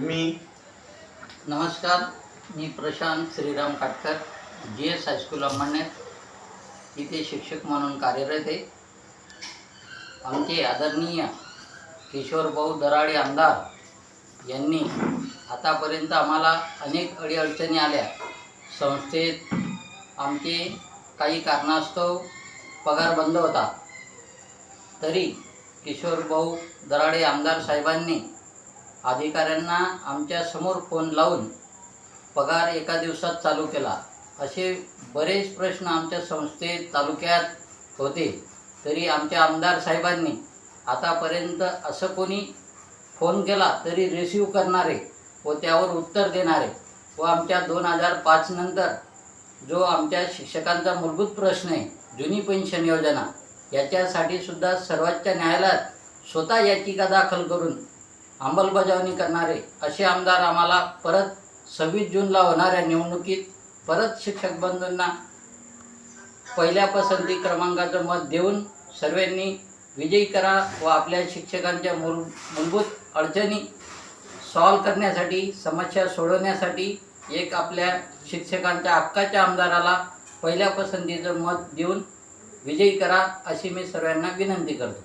मी नमस्कार मी Prashant Shriram Katkar G S high school Amalner इथे शिक्षक म्हणून कार्यरत आहे. आमचे आदरणीय किशोरभाऊ दराडे आमदार यांनी आतापर्यंत आम्हाला अनेक अडीअडचणी आल्या. संस्थेत आमचे काही कारणास्तव पगार बंद होता. तरी किशोरभाऊ दराडे आमदार साहेबांनी अधिकाऱ्यांना आमच्यासमोर फोन लावून पगार एका दिवसात चालू केला. असे बरेच प्रश्न आमच्या संस्थेत तालुक्यात होते. तरी आमच्या आमदार साहेबांनी आतापर्यंत असं कोणी फोन केला तरी रिसीव करणारे व त्यावर उत्तर देणारे व आमच्या दोन हजार पाच नंतर जो आमच्या शिक्षकांचा मूलभूत प्रश्न आहे जुनी पेन्शन योजना याच्यासाठी सुद्धा सर्वोच्च न्यायालयात स्वतः याचिका दाखल करून अंमलबजावणी करणारे असे आमदार आम्हाला परत सव्वीस जूनला होणाऱ्या निवडणुकीत परत शिक्षक बंधूंना पहिल्या पसंती क्रमांकाचं मत देऊन सर्वांनी विजयी करा व आपल्या शिक्षकांच्या मूल मूलभूत अडचणी सॉल्व करण्यासाठी समस्या सोडवण्यासाठी एक आपल्या शिक्षकांच्या हक्काच्या आमदाराला पहिल्या पसंतीचं मत देऊन विजयी करा अशी मी सर्वांना विनंती करतो.